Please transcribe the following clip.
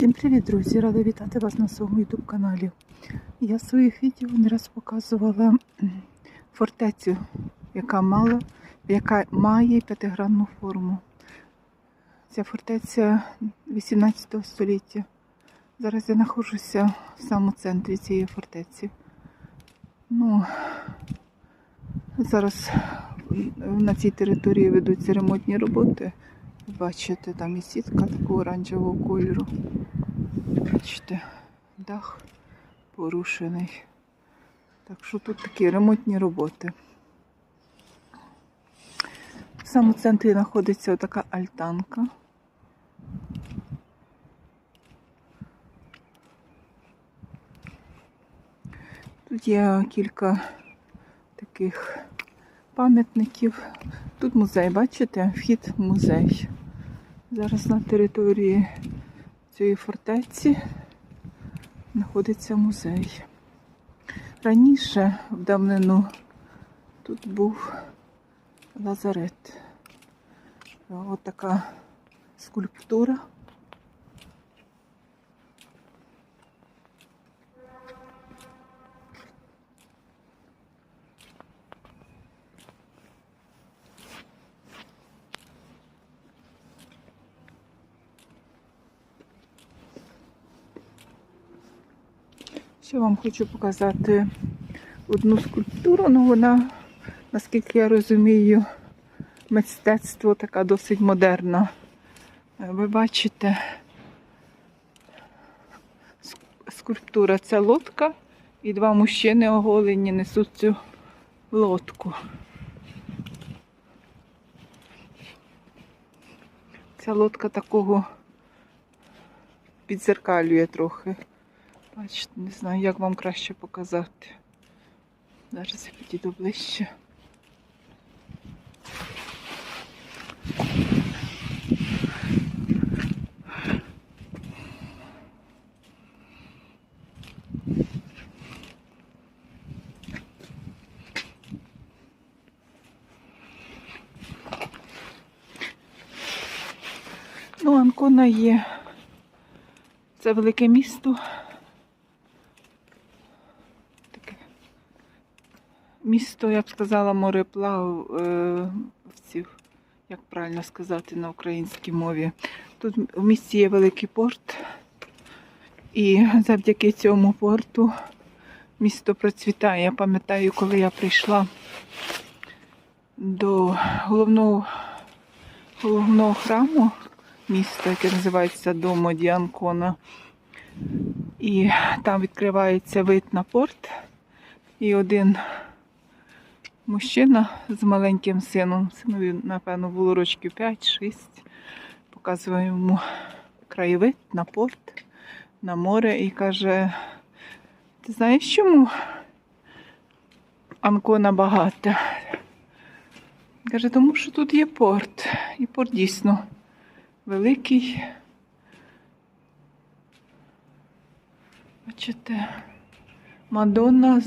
Всім привіт, друзі! Рада вітати вас на своєму YouTube каналі. Я в своїх відео не раз показувала фортецю, яка мала, яка має п'ятигранну форму. Ця фортеця 18 століття. Зараз я знаходжуся в самому центрі цієї фортеці. Ну, зараз на цій території ведуться ремонтні роботи. Бачите, там і сітка такого оранжевого кольору. Бачите, дах порушений. Так що тут такі ремонтні роботи. В самому центрі знаходиться така альтанка. Тут є кілька таких пам'ятників. Тут музей, бачите? Вхід в музей. Зараз на території цієї фортеці знаходиться музей. Раніше, в давнину, тут був лазарет. Ось така скульптура. Ще вам хочу показати одну скульптуру, ну вона, наскільки я розумію, мистецтво така досить модерна. Е, Ви бачите, скульптура це лодка і два мужчини оголені несуть цю лодку. Ця лодка такого підзеркалює трохи. Бачите, не знаю, як вам краще показати. Зараз я підійду ближче. Ну, Анкона є. Це велике місто. Місто, я б сказала, мореплавців, як правильно сказати на українській мові. Тут в місті є великий порт, і завдяки цьому порту місто процвітає. Я пам'ятаю, коли я прийшла до головного, головного храму міста, яке називається Домо Діанкона. І там відкривається вид на порт. І один мужчина з маленьким сином, синові, напевно, було рочків 5-6, показує йому краєвид на порт, на море і каже, ти знаєш чому Анкона багата? Каже, тому що тут є порт. І порт дійсно великий. Бачите, Мадонна з